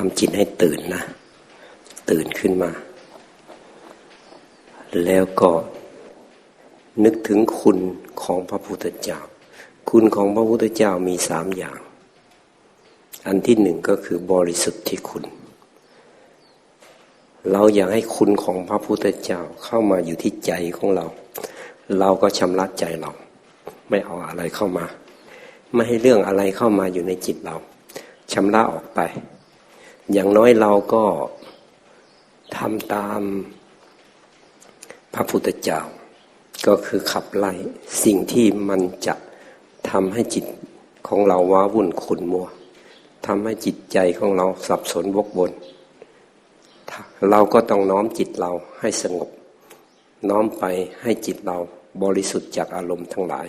ทำจิตให้ตื่นนะ ตื่นขึ้นมา แล้วก็นึกถึงคุณของพระพุทธเจ้า คุณของพระพุทธเจ้ามีสามอย่าง อันที่หนึ่งก็คือบริสุทธิ์ที่คุณ เราอยากให้คุณของพระพุทธเจ้าเข้ามาอยู่ที่ใจของเรา เราก็ชำระใจเรา ไม่เอาอะไรเข้ามา ไม่ให้เรื่องอะไรเข้ามาอยู่ในจิตเราชำระออกไป อย่างน้อยเราก็ทำตามพระพุทธเจ้า ก็คือขับไล่สิ่งที่มันจะทำให้จิตของเราว้าวุ่นขุนมัวทำให้จิตใจของเราสับสนวกวนเราก็ต้องน้อมจิตเราให้สงบ น้อมไปให้จิตเราบริสุทธิ์จากอารมณ์ทั้งหลาย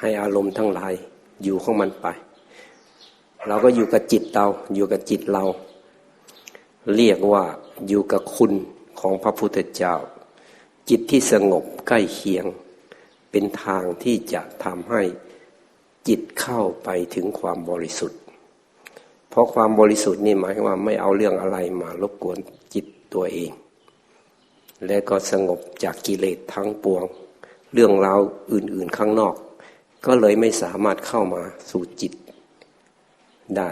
ให้อารมณ์ทั้งหลายอยู่ของมันไป เราก็อยู่กับจิตเราอยู่กับจิตเรา เรียกว่าอยู่กับคุณของพระพุทธเจ้า จิตที่สงบใกล้เคียง เป็นทางที่จะทำให้จิตเข้าไปถึงความบริสุทธิ์ เพราะความบริสุทธิ์นี่หมายว่าไม่เอาเรื่องอะไรมารบกวนจิตตัวเอง และก็สงบจากกิเลสทั้งปวง เรื่องราวอื่นๆข้างนอก ก็เลยไม่สามารถเข้ามาสู่จิต ได้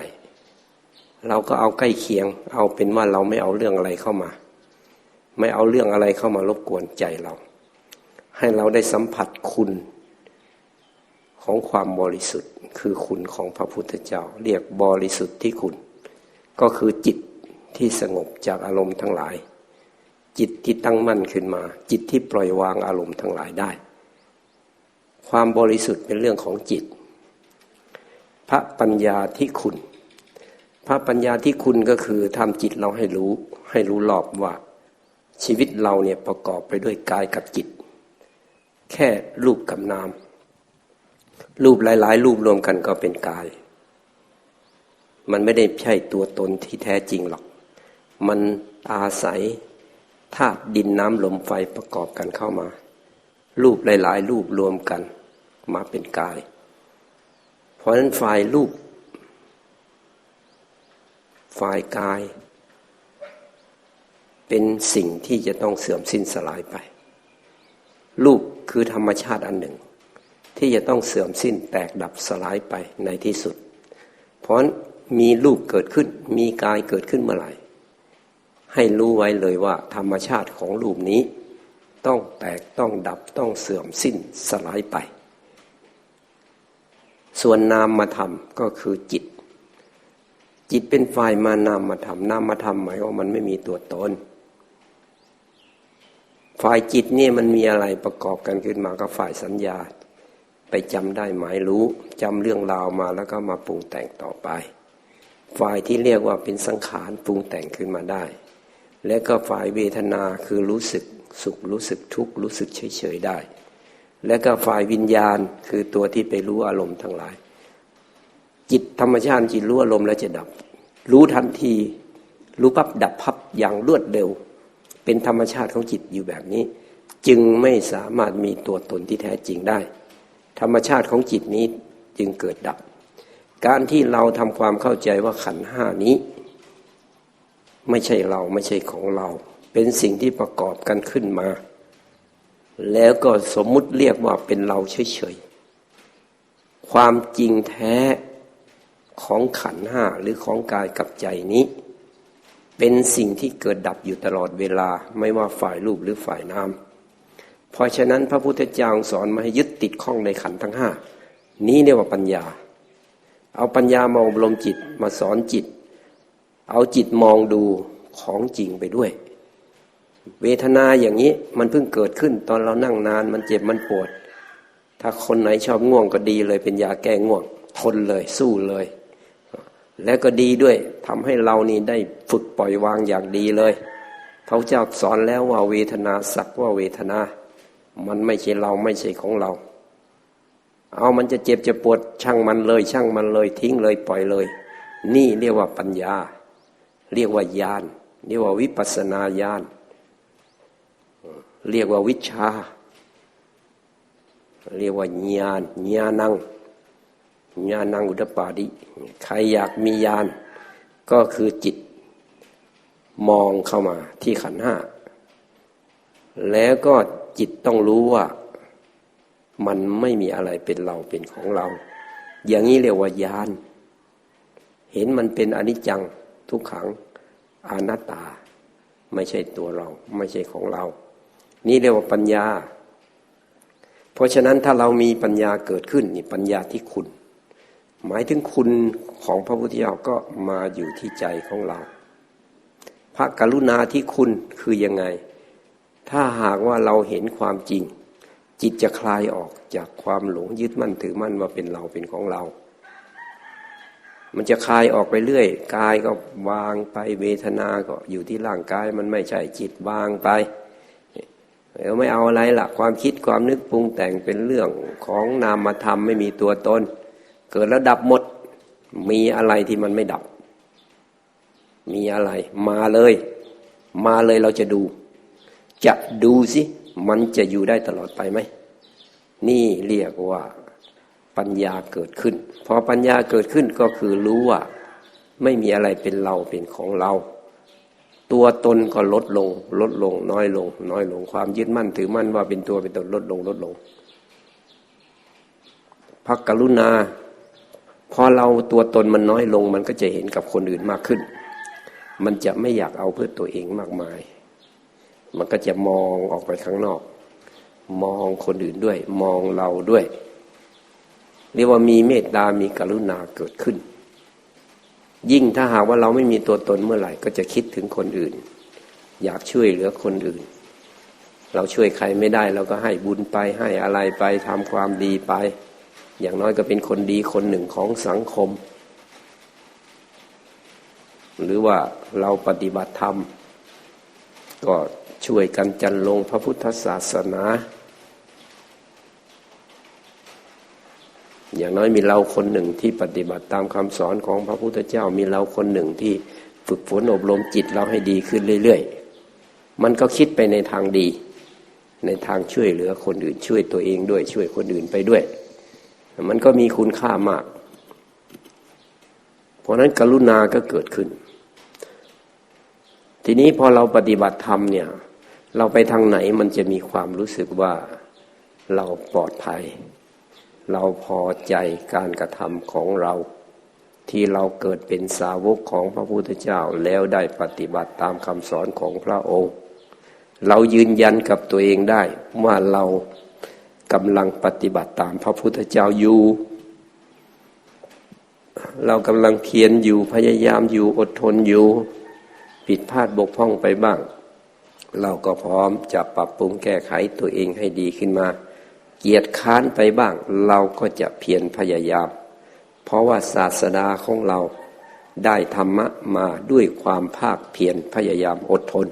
เราก็เอาใกล้เคียง เอาเป็นว่าเราไม่เอาเรื่องอะไรเข้ามา ไม่เอาเรื่องอะไรเข้ามารบกวนใจเรา ให้เราได้สัมผัสคุณของความบริสุทธิ์คือคุณของพระพุทธเจ้า เรียกบริสุทธิ์ที่คุณ ก็คือจิตที่สงบจากอารมณ์ทั้งหลาย จิตที่ตั้งมั่นขึ้นมา จิตที่ปล่อยวางอารมณ์ทั้งหลายได้ ความบริสุทธิ์เป็นเรื่องของจิต พระปัญญาที่คุณ พระปัญญาที่คุณก็คือทำจิตเราให้รู้ ให้รู้รอบว่า ชีวิตเราเนี่ยประกอบไปด้วยกายกับจิต แค่รูปกับนาม รูปหลาย ๆ รูปรวมกันก็เป็นกาย มันไม่ได้ใช่ตัวตนที่แท้จริงหรอก มันอาศัยธาตุดินน้ำลมไฟประกอบกันเข้ามา รูปหลาย ๆ รูปรวมกันมาเป็นกาย ราะฉะนั้นฝ่ายรูป ฝ่ายกาย เป็นสิ่งที่จะต้องเสื่อมสิ้นสลายไป รูปคือธรรมชาติอันหนึ่ง ที่จะต้องเสื่อมสิ้นแตกดับสลายไปในที่สุด เพราะมีรูปเกิดขึ้น มีกายเกิดขึ้นเมื่อไหร่ ให้รู้ไว้เลยว่า ธรรมชาติของรูปนี้ ต้องแตกต้องดับต้องเสื่อมสิ้นสลายไป ส่วนนามมาทำก็คือจิต จิตเป็นฝ่ายมานามมาทำนามมาทำหมายว่ามันไม่มีตัวตนฝ่ายจิตนี่มันมีอะไรประกอบกันขึ้นมาก็ฝ่ายสัญญา ไปจำได้หมายรู้จำเรื่องราวมาแล้วก็มาปรุงแต่งต่อไป ฝ่ายที่เรียกว่าเป็นสังขารปรุงแต่งขึ้นมาได้ และก็ฝ่ายเวทนาคือรู้สึกสุขรู้สึกทุกข์รู้สึกเฉยเฉยได้ และก็ฝ่ายวิญญาณคือตัวที่ไปรู้อารมณ์ทั้งหลาย จิตธรรมชาติจิตรู้อารมณ์แล้วจะดับ รู้ทันที รู้ปั๊บดับพับอย่างรวดเร็ว เป็นธรรมชาติของจิตอยู่แบบนี้ จึงไม่สามารถมีตัวตนที่แท้จริงได้ ธรรมชาติของจิตนี้จึงเกิดดับ การที่เราทำความเข้าใจว่าขันห้านี้ ไม่ใช่เราไม่ใช่ของเรา เป็นสิ่งที่ประกอบกันขึ้นมา แล้วก็สมมุติเรียกว่าเป็นเราเฉยๆ ความจริงแท้ของขันห้าหรือของกายกับใจนี้ เป็นสิ่งที่เกิดดับอยู่ตลอดเวลาไม่ว่าฝ่ายรูปหรือฝ่ายนามเพราะฉะนั้นพระพุทธเจ้าสอนมาให้ยึดติดข้องในขันทั้งห้านี้เรียกว่าปัญญา เอาปัญญามาอบรมจิตมาสอนจิต เอาจิตมองดูของจริงไปด้วย เวทนาอย่างนี้มันเพิ่งเกิดขึ้น ตอนเรานั่งนาน มันเจ็บมันปวด ถ้าคนไหนชอบง่วงก็ดีเลย เป็นยาแก้ง่วง ทนเลยสู้เลย และก็ดีด้วยทำให้เรานี่ได้ฝึกปล่อยวางอย่างดีเลยพระเจ้าสอนแล้วว่าเวทนาสักว่าเวทนา มันไม่ใช่เราไม่ใช่ของเรา เอามันจะเจ็บจะปวดช่างมันเลย ช่างมันเลย ทิ้งเลยปล่อยเลย นี่เรียกว่าปัญญา เรียกว่าญาณเรียกว่าวิปัสนาญาณ เรียกว่าวิชา เรียกว่าญาณญาณังญาณังอุดปาดิใครอยากมีญาณก็คือจิตมองเข้ามาที่ขันห้าแล้วก็จิตต้องรู้ว่า มันไม่มีอะไรเป็นเราเป็นของเรา อย่างนี้เรียกว่ายานเห็นมันเป็นอนิจจังทุกขังอนัตตา ไม่ใช่ตัวเรา ไม่ใช่ของเรา นี่เรียกว่าปัญญา เพราะฉะนั้นถ้าเรามีปัญญาเกิดขึ้นนี่ปัญญาที่คุณ หมายถึงคุณของพระพุทธเจ้าก็มาอยู่ที่ใจของเรา พระกรุณาที่คุณคือยังไง ถ้าหากว่าเราเห็นความจริง จิตจะคลายออกจากความหลงยึดมั่นถือมั่นว่าเป็นเราเป็นของเรามันจะคลายออกไปเรื่อยกายก็วางไปเวทนาก็อยู่ที่ร่างกายมันไม่ใช่จิตวางไป ไม่เอาอะไรละความคิดความนึกปรุงแต่งเป็นเรื่องของนามธรรมไม่มีตัวตน เกิดแล้วดับหมด มีอะไรที่มันไม่ดับ มีอะไร มาเลย มาเลยเราจะดู จะดูสิมันจะอยู่ได้ตลอดไปไหม นี่เรียกว่าปัญญาเกิดขึ้น พอปัญญาเกิดขึ้นก็คือรู้ว่า ไม่มีอะไรเป็นเราเป็นของเรา ตัวตนก็ลดลง ลดลง น้อยลง น้อยลง ความยึดมั่นถือมั่นว่าเป็นตัวเป็นตนลดลงลดลงพักกรุณา พอเราตัวตนมันน้อยลง มันก็จะเห็นกับคนอื่นมากขึ้น มันจะไม่อยากเอาเพื่อตัวเองมากมาย มันก็จะมองออกไปข้างนอก มองคนอื่นด้วย มองเราด้วย เรียกว่ามีเมตตามีกรุณาเกิดขึ้น ยิ่งถ้าหากว่าเราไม่มีตัวตนเมื่อไหร่ ก็จะคิดถึงคนอื่น อยากช่วยเหลือคนอื่น เราช่วยใครไม่ได้ เราก็ให้บุญไปให้อะไรไปทำความดีไป อย่างน้อยก็เป็นคนดีคนหนึ่งของสังคม หรือว่าเราปฏิบัติธรรม ก็ช่วยกันจันลงพระพุทธศาสนา อย่างน้อยมีเราคนหนึ่งที่ปฏิบัติตามคำสอนของพระพุทธเจ้า มีเราคนหนึ่งที่ฝึกฝนอบรมจิตเราให้ดีขึ้นเรื่อยๆ มันก็คิดไปในทางดี ในทางช่วยเหลือคนอื่นช่วยตัวเองด้วยช่วยคนอื่นไปด้วย มันก็มีคุณค่ามาก เพราะนั้นกรุณาก็เกิดขึ้น ทีนี้พอเราปฏิบัติธรรมเนี่ย เราไปทางไหนมันจะมีความรู้สึกว่าเราปลอดภัย เราพอใจการกระทำของเรา ที่เราเกิดเป็นสาวกของพระพุทธเจ้าแล้วได้ปฏิบัติตามคำสอนของพระองค์ เรายืนยันกับตัวเองได้ว่าเรากำลังปฏิบัติตามพระพุทธเจ้าอยู่ เรากำลังเพียรอยู่พยายามอยู่อดทนอยู่ ผิดพลาดบกพร่องไปบ้าง เราก็พร้อมจะปรับปรุงแก้ไขตัวเองให้ดีขึ้นมา เกียรติค้านไปบ้าง เราก็จะเพียรพยายาม เพราะว่าศาสดาของเราได้ธรรมะมาด้วยความภาคเพียรพยายามอดทน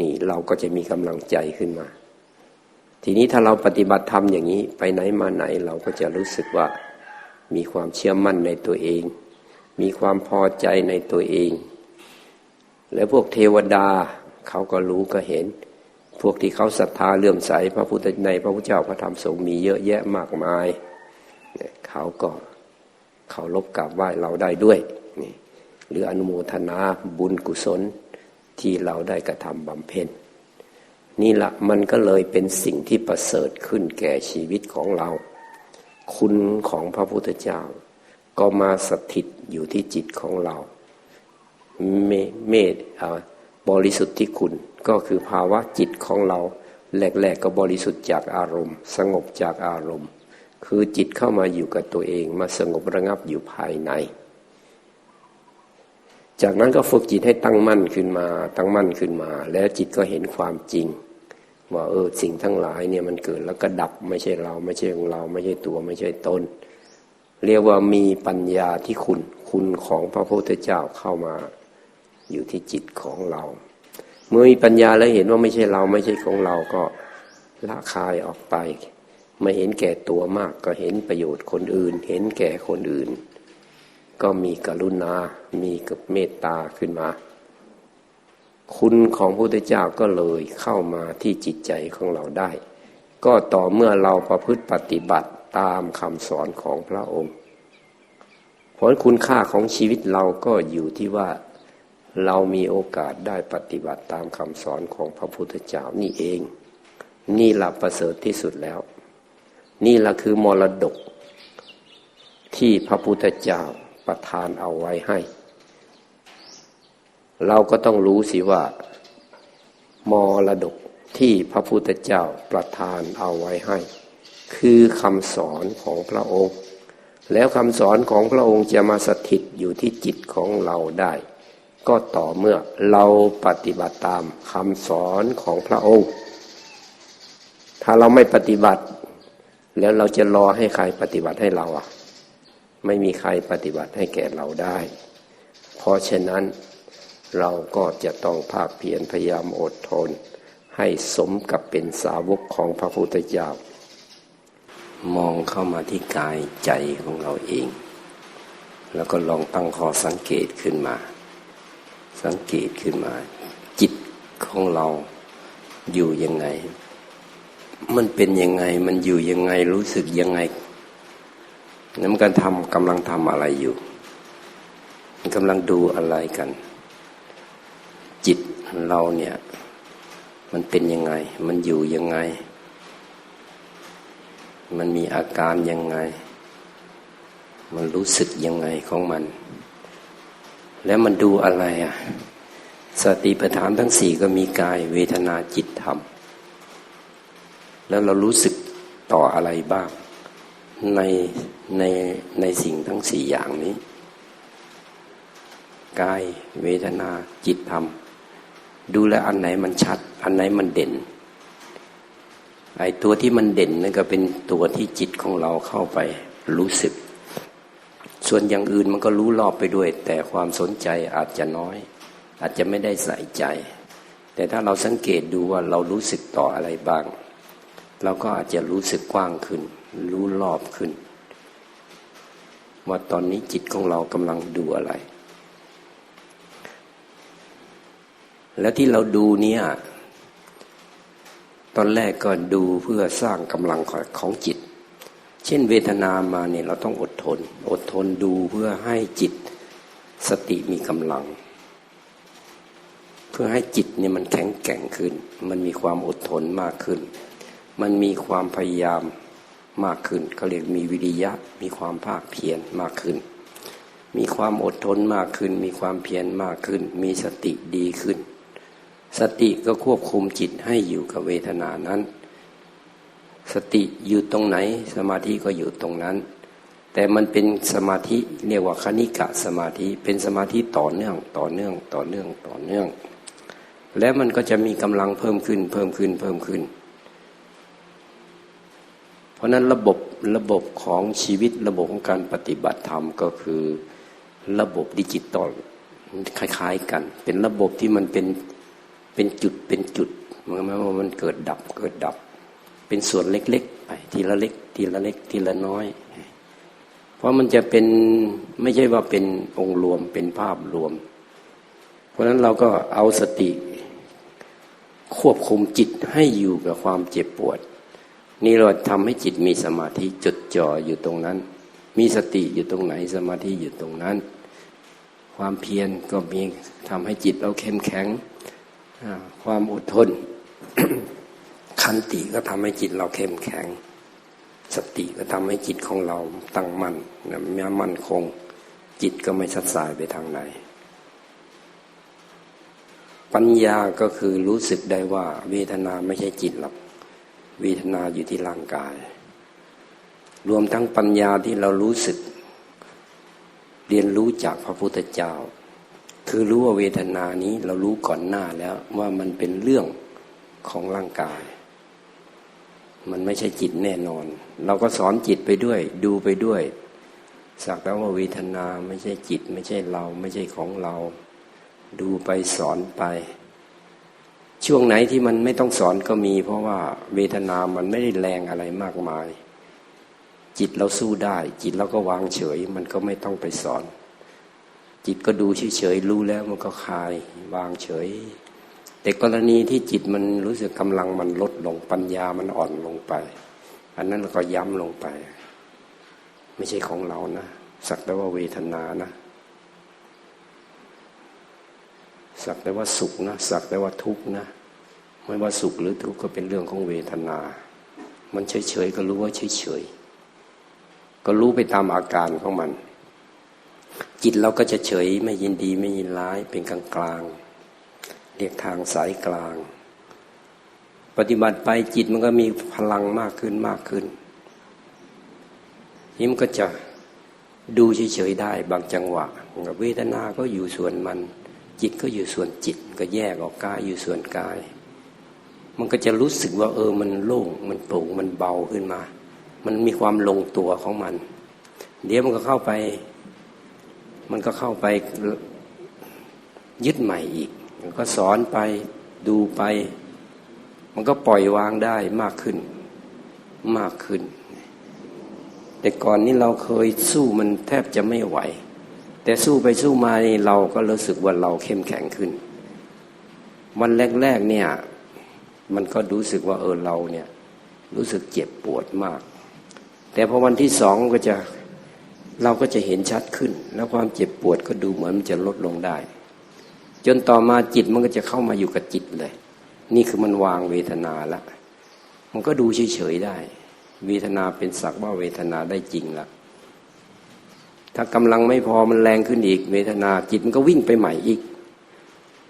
นี่เราก็จะมีกำลังใจขึ้นมา ทีนี้ถ้าเราปฏิบัติธรรมอย่างนี้ ไปไหนมาไหนเราก็จะรู้สึกว่า มีความเชื่อมั่นในตัวเอง มีความพอใจในตัวเอง และพวกเทวดาเขาก็รู้ก็เห็น วกที่เขาศรัทธาเลื่อมใสพระพุทธในพระพุทธเจ้าพระธรรมสงฆ์มีเยอะแยะมากมายเขาก็เขาลบกราบไหว้เราได้ด้วยนี่หรืออนุโมทนาบุญกุศลที่เราได้กระทำบำเพ็ญนี่ละมันก็เลยเป็นสิ่งที่ประเสริฐขึ้นแก่ชีวิตของเรา คุณของพระพุทธเจ้า ก็มาสถิตอยู่ที่จิตของเรา เมเมตบริสุทธิ์ที่คุณ ก็คือภาวะจิตของเราแรกๆก็บริสุทธิ์จากอารมณ์ สงบจากอารมณ์ คือจิตเข้ามาอยู่กับตัวเองมาสงบระงับอยู่ภายใน จากนั้นก็ฝึกจิตให้ตั้งมั่นขึ้นมา ตั้งมั่นขึ้นมา แล้วจิตก็เห็นความจริง ว่าเออสิ่งทั้งหลายเนี่ยมันเกิดแล้วก็ดับไม่ใช่เรา ไม่ใช่ของเรา ไม่ใช่ตัวไม่ใช่ตนเรียกว่ามีปัญญาที่คุณคุณของพระพุทธเจ้าเข้ามาอยู่ที่จิตของเรา เมื่อมีปัญญาแล้วเห็นว่าไม่ใช่เราไม่ใช่ของเราก็ละคายออกไป ไม่เห็นแก่ตัวมากก็เห็นประโยชน์คนอื่น เห็นแก่คนอื่น ก็มีกรุณา มีกับเมตตาขึ้นมา คุณของพระพุทธเจ้าก็เลยเข้ามาที่จิตใจของเราได้ ก็ต่อเมื่อเราประพฤติปฏิบัติตามคำสอนของพระองค์เพราะคุณค่าของชีวิตเราก็อยู่ที่ว่า เรามีโอกาสได้ปฏิบัติตามคำสอนของพระพุทธเจ้านี่เอง นี่หลับประเสริฐที่สุดแล้ว นี่ละคือมรดก ที่พระพุทธเจ้าประทานเอาไว้ให้ เราก็ต้องรู้สิว่ามรดกที่พระพุทธเจ้าประทานเอาไว้ให้ คือคำสอนของพระองค์ แล้วคำสอนของพระองค์จะมาสถิตอยู่ที่จิตของเราได้ ก็ต่อเมื่อเราปฏิบัติตามคำสอนของพระองค์ ถ้าเราไม่ปฏิบัติ แล้วเราจะรอให้ใครปฏิบัติให้เราอะ ไม่มีใครปฏิบัติให้แก่เราได้ เพราะฉะนั้นเราก็จะต้องภาคเพียรพยายามอดทน ให้สมกับเป็นสาวกของพระพุทธเจ้า มองเข้ามาที่กายใจของเราเอง แล้วก็ลองตั้งข้อสังเกตขึ้นมา สังเกตขึ้นมา จิตของเราอยู่ยังไง มันเป็นยังไง มันอยู่ยังไงรู้สึกยังไงนั่นมันกันทำกำลังทำอะไรอยู่มันกำลังดูอะไรกัน จิตเราเนี่ย มันเป็นยังไง มันอยู่ยังไง มันมีอาการยังไง มันรู้สึกยังไงของมัน แล้วมันดูอะไรอะ สติปัฏฐานทั้งสี่ก็มีกาย เวทนาจิตธรรม แล้วเรารู้สึกต่ออะไรบ้าง ในในในสิ่งทั้งสี่อย่างนี้ กาย เวทนาจิตธรรม ดูแลอันไหนมันชัด อันไหนมันเด่นไอ้ตัวที่มันเด่นนั่นก็เป็นตัวที่จิตของเราเข้าไปรู้สึก ส่วนอย่างอื่นมันก็รู้รอบไปด้วย แต่ความสนใจอาจจะน้อย อาจจะไม่ได้ใส่ใจ แต่ถ้าเราสังเกตดูว่าเรารู้สึกต่ออะไรบ้าง เราก็อาจจะรู้สึกกว้างขึ้น รู้รอบขึ้น ว่าตอนนี้จิตของเรากำลังดูอะไร แล้วที่เราดูเนี่ยตอนแรกก็ดูเพื่อสร้างกำลังของจิต เช่นเวทนามาเนี่ยเราต้องอดทน อดทนดูเพื่อให้จิตสติมีกำลัง เพื่อให้จิตเนี่ยมันแข็งแกร่งขึ้น มันมีความอดทนมากขึ้น มันมีความพยายามมากขึ้นเขาเรียกมีวิริยะ มีความภาคเพียรมากขึ้น มีความอดทนมากขึ้น มีความเพียรมากขึ้น มีสติดีขึ้น สติก็ควบคุมจิตให้อยู่กับเวทนานั้น สติอยู่ตรงไหน สมาธิก็อยู่ตรงนั้น แต่มันเป็นสมาธิเรียกว่าคณิกะสมาธิเป็นสมาธิต่อเนื่องต่อเนื่องต่อเนื่องต่อเนื่อง แล้วมันก็จะมีกำลังเพิ่มขึ้น เพิ่มขึ้นเพิ่มขึ้น เพราะนั้นระบบระบบของชีวิตระบบของการปฏิบัติธรรมก็คือระบบดิจิตอลคล้ายๆกัน เป็นระบบที่มันเป็นเป็นจุดเป็นจุดมันไม่ว่ามันเกิดดับเกิดดับ เป็นส่วนเล็กๆไปทีละเล็ก ทีละเล็ก ทีละน้อย เพราะมันจะเป็นไม่ใช่ว่าเป็นองค์รวมเป็นภาพรวม เพราะฉะนั้นเราก็เอาสติ ควบคุมจิตให้อยู่กับความเจ็บปวด นี่เราทำให้จิตมีสมาธิจดจ่ออยู่ตรงนั้น มีสติอยู่ตรงไหนสมาธิอยู่ตรงนั้น ความเพียรก็มีทำให้จิตเราเข้มแข็ง ความอดทน ขันติก็ทำให้จิตเราเข้มแข็ง สติก็ทำให้จิตของเราตั้งมั่นมีมั่นคง จิตก็ไม่ชัดสายไปทางไหน ปัญญาก็คือรู้สึกได้ว่าเวทนาไม่ใช่จิตหรอกเวทนาอยู่ที่ร่างกาย รวมทั้งปัญญาที่เรารู้สึก เรียนรู้จากพระพุทธเจ้า คือรู้ว่าเวทนานี้เรารู้ก่อนหน้าแล้วว่ามันเป็นเรื่องของร่างกาย มันไม่ใช่จิตแน่นอน เราก็สอนจิตไปด้วย ดูไปด้วยสักแต่ว่าเวทนาไม่ใช่จิต ไม่ใช่เราไม่ใช่ของเรา ดูไปสอนไป ช่วงไหนที่มันไม่ต้องสอนก็มี เพราะว่าเวทนามันไม่ได้แรงอะไรมากมาย จิตเราสู้ได้ จิตเราก็วางเฉย มันก็ไม่ต้องไปสอน จิตก็ดูเฉยๆรู้แล้วมันก็คลายวางเฉย แต่กรณีที่จิตมันรู้สึกกำลังมันลดลงปัญญามันอ่อนลงไป อันนั้นเราก็ย้ำลงไป ไม่ใช่ของเรานะสักแต่ว่าเวทนานะ สักแต่ว่าสุขนะสักแต่ว่าทุกข์นะไม่ว่าสุขหรือทุกข์ก็เป็นเรื่องของเวทนา มันเฉยๆก็รู้ว่าเฉยๆก็รู้ไปตามอาการของมัน จิตเราก็จะเฉยไม่ยินดีไม่ยินร้ายเป็นกลางกลาง เรียกทางสายกลาง ปฏิบัติไปจิตมันก็มีพลังมากขึ้นมากขึ้นนี่มันก็จะดูเฉยๆได้บางจังหวะเวทนา ก็อยู่ส่วนมัน จิตก็อยู่ส่วนจิต ก็แยกออกกายอยู่ส่วนกาย มันก็จะรู้สึกว่า เออ มันโล่ง มันโปร่ง มันเบาขึ้นมา มันมีความลงตัวของมัน เดี๋ยวมันก็เข้าไป มันก็เข้าไปยึดใหม่อีก ก็สอนไปดูไป มันก็ปล่อยวางได้มากขึ้น มากขึ้น แต่ก่อนนี้เราเคยสู้มันแทบจะไม่ไหว แต่สู้ไปสู้มานี่เราก็รู้สึกว่าเราเข้มแข็งขึ้น วันแรกๆเนี่ย มันก็รู้สึกว่าเออเราเนี่ย รู้สึกเจ็บปวดมาก แต่พอวันที่สองก็จะเราก็จะเห็นชัดขึ้น แล้วความเจ็บปวดก็ดูเหมือนมันจะลดลงได้ จนต่อมาจิตมันก็จะเข้ามาอยู่กับจิตเลย นี่คือมันวางเวทนาละ มันก็ดูเฉยๆได้ เวทนาเป็นสักว่าเวทนาได้จริงละถ้ากำลังไม่พอมันแรงขึ้นอีก เวทนาจิตมันก็วิ่งไปใหม่อีก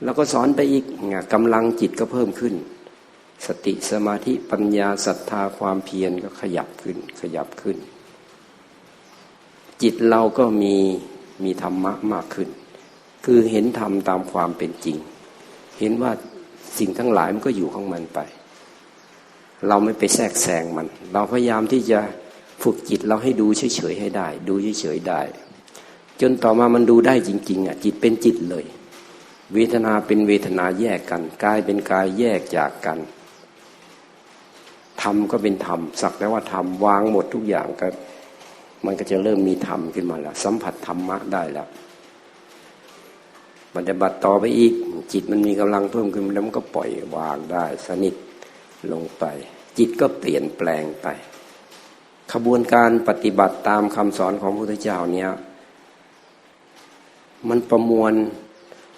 แล้วก็สอนไปอีกกำลังจิตก็เพิ่มขึ้น สติสมาธิปัญญาศรัทธาความเพียรก็ขยับขึ้น ขยับขึ้น จิตเราก็มีมีธรรมะมากขึ้น คือเห็นธรรมตามความเป็นจริง เห็นว่าสิ่งทั้งหลายมันก็อยู่ของมันไป เราไม่ไปแทรกแซงมัน เราพยายามที่จะฝึกจิตเราให้ดูเฉยๆให้ได้ ดูเฉยๆได้ จนต่อมามันดูได้จริง ๆ อะ จิตเป็นจิตเลย เวทนาเป็นเวทนาแยกกันกายเป็นกายแยกจากกันธรรมก็เป็นธรรมสักแต่ว่าธรรมวางหมดทุกอย่างก็ มันก็จะเริ่มมีธรรมขึ้นมาแล้วสัมผัสธรรมะได้แล้ว มันจะบัดต่อไปอีก จิตมันมีกำลังเพิ่มขึ้นแล้วมันก็ปล่อยวางได้สนิทลงไป จิตก็เปลี่ยนแปลงไป ขบวนการปฏิบัติตามคำสอนของพระพุทธเจ้าเนี่ยมันประมวล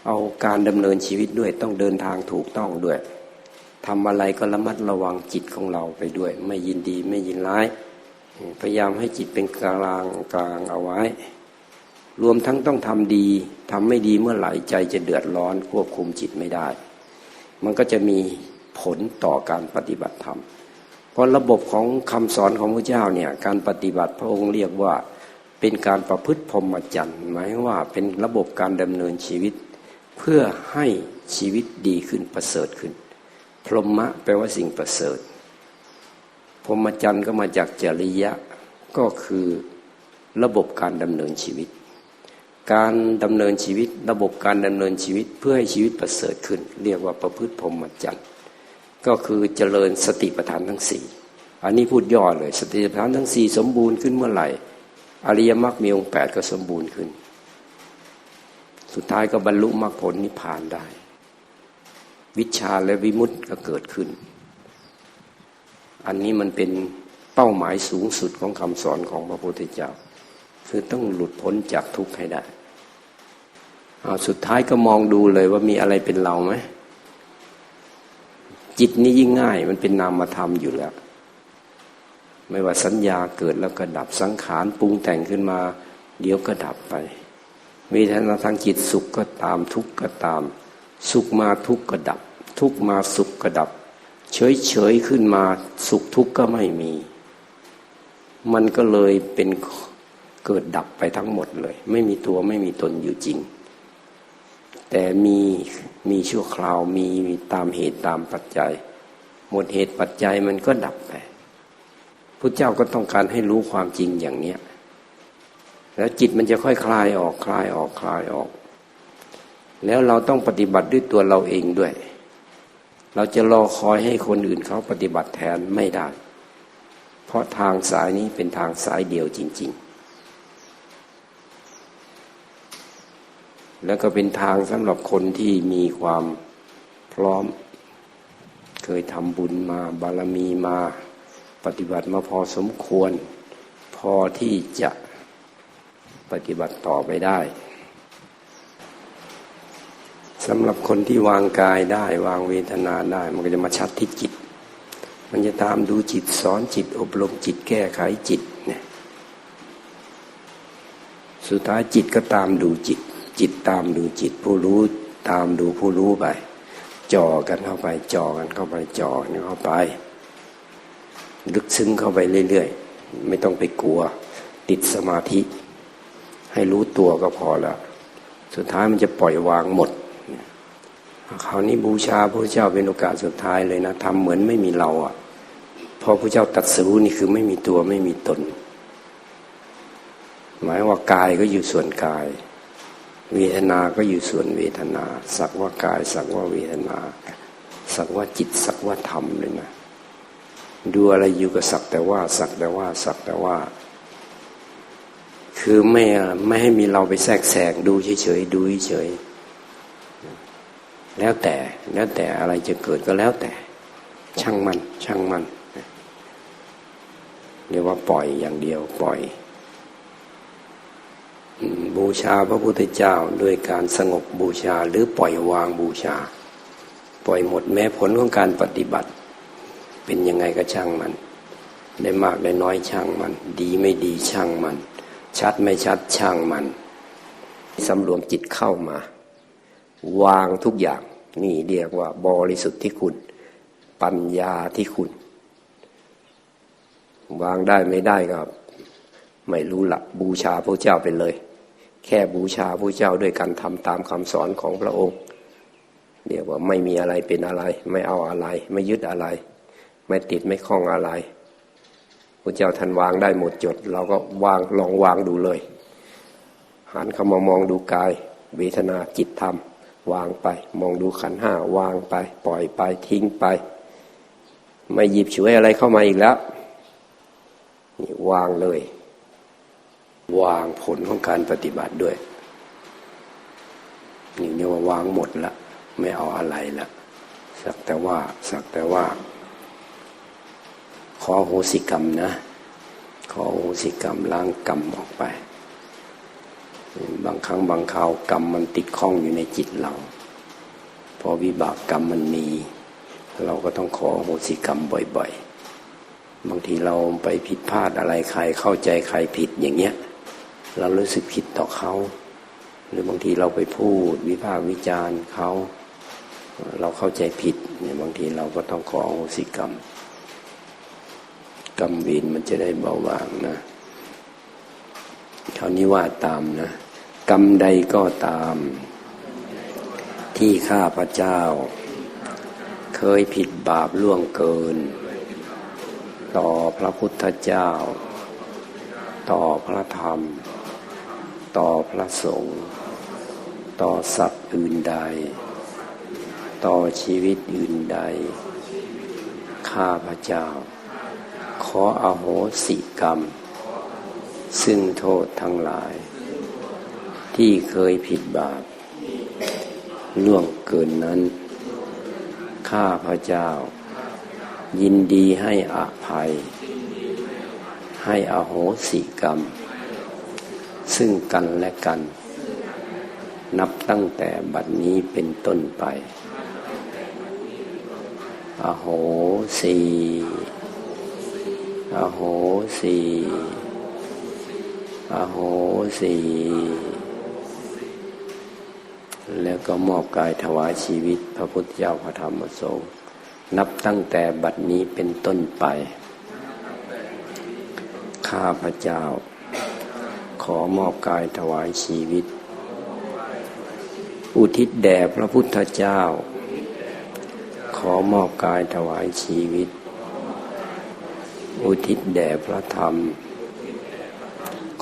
เอาการดำเนินชีวิตด้วยต้องเดินทางถูกต้องด้วยทำอะไรก็ระมัดระวังจิตของเราไปด้วย ไม่ยินดีไม่ยินร้าย พยายามให้จิตเป็นกลางกลางเอาไว้ รวมทั้งต้องทำดีทำไม่ดีเมื่อไหร่ใจจะเดือดร้อนควบคุมจิตไม่ได้ มันก็จะมีผลต่อการปฏิบัติธรรม เพราะระบบของคำสอนของพระเจ้าเนี่ยการปฏิบัติพระองค์เรียกว่าเป็นการประพฤติพรหมจรรย์หมายว่าเป็นระบบการดำเนินชีวิต เพื่อให้ชีวิตดีขึ้นประเสริฐขึ้น พรหมะแปลว่าสิ่งประเสริฐ พรหมจรรย์ก็มาจากจริยะก็คือระบบการดำเนินชีวิต การดำเนินชีวิต ระบบการดำเนินชีวิตเพื่อให้ชีวิตประเสริฐขึ้น เรียกว่าประพฤติพรหมจรรย์ก็คือเจริญสติปัฏฐานทั้งสี่อันนี้พูดย่อเลย สติปัฏฐานทั้งสี่สมบูรณ์ขึ้นเมื่อไหร่ อริยมรรคมีองค์แปดก็สมบูรณ์ขึ้น สุดท้ายก็บรรลุมรรคผลนิพพานได้ วิชาและวิมุตติก็เกิดขึ้น อันนี้มันเป็นเป้าหมายสูงสุดของคำสอนของพระพุทธเจ้า คือต้องหลุดพ้นจากทุกข์ให้ได้ เอาสุดท้ายก็มองดูเลยว่ามีอะไรเป็นเราไหมจิตนี้ยิ่งง่าย มันเป็นนามธรรมอยู่แล้ว ไม่ว่าสัญญาเกิดแล้วก็ดับสังขารปรุงแต่งขึ้นมา เดี๋ยวก็ดับไปเวทนาทางจิตสุขก็ตามทุกข์ก็ตาม สุขมาทุกข์ก็ดับ ทุกข์มาสุขก็ดับ เฉยเฉยขึ้นมาสุขทุกข์ก็ไม่มี มันก็เลยเป็นเกิดดับไปทั้งหมดเลย ไม่มีตัวไม่มีตนอยู่จริง แต่มีมีชั่วคราวมีมีตามเหตุตามปัจจัย หมดเหตุปัจจัยมันก็ดับไปพระเจ้าก็ต้องการให้รู้ความจริงอย่างเนี้ยแล้วจิตมันจะค่อยคลายออกคลายออกคลายออก แล้วเราต้องปฏิบัติด้วยตัวเราเองด้วย เราจะรอคอยให้คนอื่นเขาปฏิบัติแทนไม่ได้ เพราะทางสายนี้เป็นทางสายเดียวจริง ๆ แล้วก็เป็นทางสำหรับคนที่มีความพร้อม เคยทำบุญมาบารมีมาปฏิบัติมาพอสมควร พอที่จะปฏิบัติต่อไปได้สำหรับคนที่วางกายได้ วางเวทนาได้ มันก็จะมาชัดที่จิต มันจะตามดูจิตสอนจิต อบรมจิตแก้ไขจิตเนี่ยสุดท้ายจิตก็ตามดูจิต จิตตามดูจิตผู้รู้ตามดูผู้รู้ไปจ่อกันเข้าไปจ่อกันเข้าไปจ่อกันเข้าไป ลึกซึ้งเข้าไปเรื่อยๆ ไม่ต้องไปกลัว ติดสมาธิ ให้รู้ตัวก็พอแล้วสุดท้ายมันจะปล่อยวางหมดคราวนี้บูชาพระเจ้าเป็นโอกาสสุดท้ายเลยนะทำเหมือนไม่มีเราอะพอพระเจ้าตัดสู้นี่คือไม่มีตัวไม่มีตน หมายว่ากายก็อยู่ส่วนกาย เวทนาก็อยู่ส่วนเวทนา สักว่ากายสักว่าเวทนา สักว่าจิตสักว่าธรรมเลยนะดูอะไรอยู่กับสักแต่ว่า สักแต่ว่า สักแต่ว่า คือไม่ไม่ให้มีเราไปแทรกแซงดูเฉยๆดูเฉยแล้วแต่แล้วแต่อะไรจะเกิดก็แล้วแต่ ช่างมัน ช่างมันเรียกว่าปล่อยอย่างเดียวปล่อย บูชาพระพุทธเจ้าด้วยการสงบบูชาหรือปล่อยวางบูชา ปล่อยหมดแม้ผลของการปฏิบัติ เป็นยังไงก็ช่างมัน ได้มากได้น้อยช่างมัน ดีไม่ดีช่างมัน ชัดไม่ชัดช่างมันสำรวมจิตเข้ามา วางทุกอย่างนี่เรียกว่าบริสุทธิ์ที่คุณ ปัญญาที่คุณ วางได้ไม่ได้ก็ไม่รู้ละบูชาพระเจ้าไปเลย แค่บูชาพระเจ้าด้วยการทำตามคำสอนของพระองค์เรียกว่าไม่มีอะไรเป็นอะไร ไม่เอาอะไร ไม่ยึดอะไร ไม่ติดไม่คล้องอะไรพระเจ้าท่านวางได้หมดจด เราก็วางลองวางดูเลยหันเข้ามามองดูกาย เวทนาจิตธรรม วางไป มองดูขันห้าวางไป ปล่อยไปทิ้งไป ไม่หยิบฉวยอะไรเข้ามาอีกแล้วนี่วางเลย วางผลของการปฏิบัติด้วยนี่เรียกว่าวางหมดละ ไม่เอาอะไรละสักแต่ว่าสักแต่ว่า ขอโหสิกรรมนะ ขอโหสิกรรมล้างกรรมออกไป บางครั้งบางคราวกรรมมันติดข้องอยู่ในจิตเราพอวิบากกรรมมันมี เราก็ต้องขอโหสิกรรมบ่อย ๆ บางทีเราไปผิดพลาดอะไรใครเข้าใจใครผิดอย่างเงี้ย เรารู้สึกผิดต่อเขา หรือบางทีเราไปพูดวิพากษ์วิจารณ์เขาเราเข้าใจผิดเนี่ยบางทีเราก็ต้องขอโหสิกรรม กรรมวินมันจะได้เบาบางนะคราวนี้ว่าตามนะ กรรมใดก็ตาม ที่ข้าพระเจ้า เคยผิดบาปล่วงเกิน ต่อพระพุทธเจ้า ต่อพระธรรม ต่อพระสงฆ์ต่อสัตว์อื่นใด ต่อชีวิตอื่นใด ข้าพระเจ้า ขออโหสิกรรม ซึ่งโทษทั้งหลาย ที่เคยผิดบาปล่วงเกินนั้น ข้าพระเจ้า ยินดีให้อภัย ให้อโหสิกรรม ซึ่งกันและกัน นับตั้งแต่บัดนี้เป็นต้นไป อโหสีอโหสีอโหสีแล้วก็มอบกายถวายชีวิตพระพุทธเจ้าพระธรรมพระสงฆ์นับตั้งแต่บัดนี้เป็นต้นไป ข้าพระเจ้า ขอมอบกายถวายชีวิต อุทิศแด่พระพุทธเจ้า ขอมอบกายถวายชีวิต อุทิศแด่พระธรรม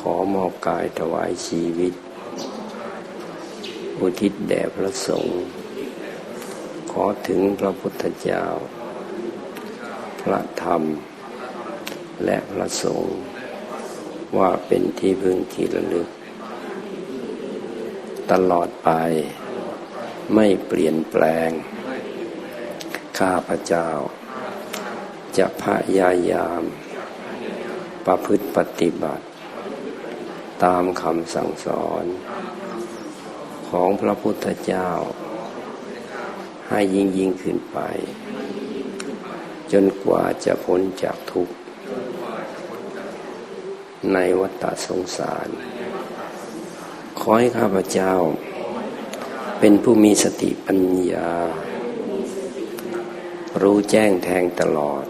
ขอมอบกายถวายชีวิต อุทิศแด่พระสงฆ์ขอถึงพระพุทธเจ้า พระธรรม และพระสงฆ์ ว่าเป็นที่พึ่งที่ระลึก ตลอดไป ไม่เปลี่ยนแปลง ข้าพระเจ้า จะพยายาม ประพฤติปฏิบัติ ตามคำสั่งสอน ของพระพุทธเจ้า ให้ยิ่งยิ่งขึ้นไป จนกว่าจะพ้นจากทุกข์ ในวัฏสงสาร ขอให้ข้าพเจ้า เป็นผู้มีสติปัญญา รู้แจ้งแทงตลอด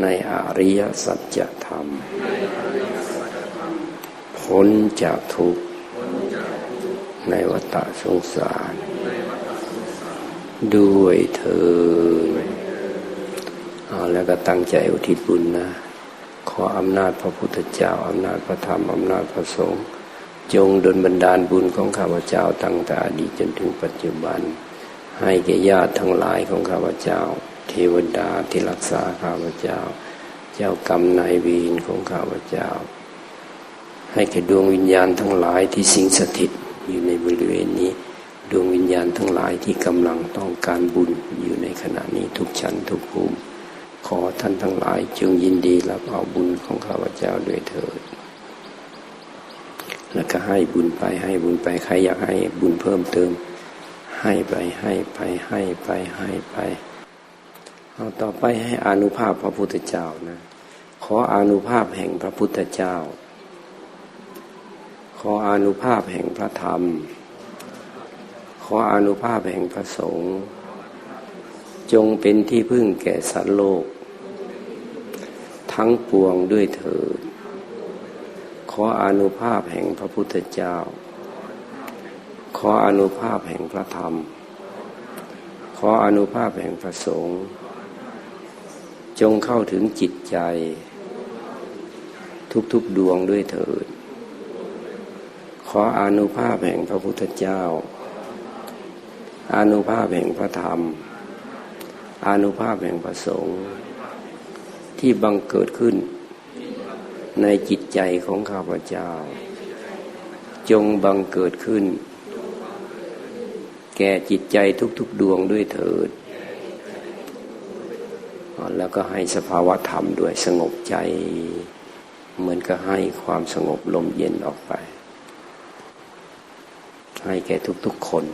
ในอริยสัจธรรม พ้นจากทุกข์ ในวัฏสงสาร ด้วยเธอเอาแล้วก็ตั้งใจอุทิศบุญนะ ออำนาจพระพุทธเจ้าอำนาจพระธรรมอำนาจพระสงฆ์จงดลบันดาลบุญของข้าพเจ้าตั้งแต่อดีตจนถึงปัจจุบัน ให้แก่ญาติทั้งหลายของข้าพเจ้า เทวดาที่รักษาข้าพเจ้า เจ้ากรรมนายวีนของข้าพเจ้า ให้แก่ดวงวิญญาณทั้งหลายที่สิงสถิตอยู่ในบริเวณนี้ ดวงวิญญาณทั้งหลายที่กำลังต้องการบุญอยู่ในขณะนี้ทุกชั้นทุกภูมิ ขอท่านทั้งหลายจงยินดีรับเอาบุญของข้าพเจ้าด้วยเถิด แล้วก็ให้บุญไปให้บุญไปใครอยากให้บุญเพิ่มเติม ให้ไปให้ไปให้ไปให้ไปเอาต่อไปให้อนุภาพพระพุทธเจ้านะ ขออนุภาพแห่งพระพุทธเจ้า ขออนุภาพแห่งพระธรรม ขออนุภาพแห่งพระสงฆ์จงเป็นที่พึ่งแก่สัตว์โลก ทั้งปวงด้วยเถิด ขออนุภาพแห่งพระพุทธเจ้า ขออนุภาพแห่งพระธรรม ขออนุภาพแห่งพระสงฆ์จงเข้าถึงจิตใจ ทุกๆดวงด้วยเถิด ขออนุภาพแห่งพระพุทธเจ้า อนุภาพแห่งพระธรรมอนุภาพแห่งพระสงฆ์ ที่บังเกิดขึ้น ในจิตใจของข้าพเจ้า จงบังเกิดขึ้น แก่จิตใจทุกๆดวงด้วยเถิด แล้วก็ให้สภาวะธรรมด้วยสงบใจ เหมือนก็ให้ความสงบลมเย็นออกไป ให้แก่ทุกๆคน